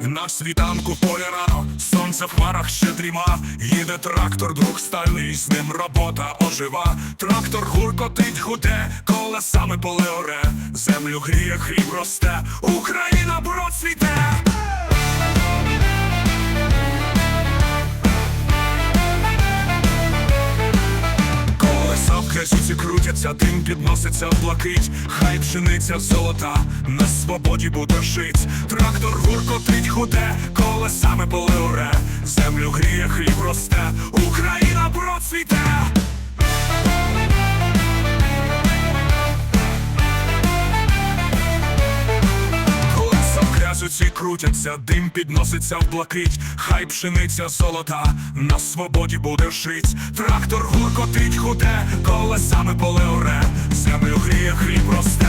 На світанку полі рано, сонце в парах ще дріма, їде трактор, друг стальний, з ним робота ожива. Трактор гуркотить гуде, колесами поле оре, землю гріє, хліб росте, Україна Колеса крутяться, дим підноситься блакить, хай пшениця золота, на свободі буде жить. Трактор гуркотить худе, колесами поле оре, землю гріє, хліб росте, Україна процвіте. Крясуці крутяться, дим підноситься в блакить, хай пшениця золота, на свободі буде жить. Трактор гуркотить худе, колесами поле оре, землю гріє, хліб росте.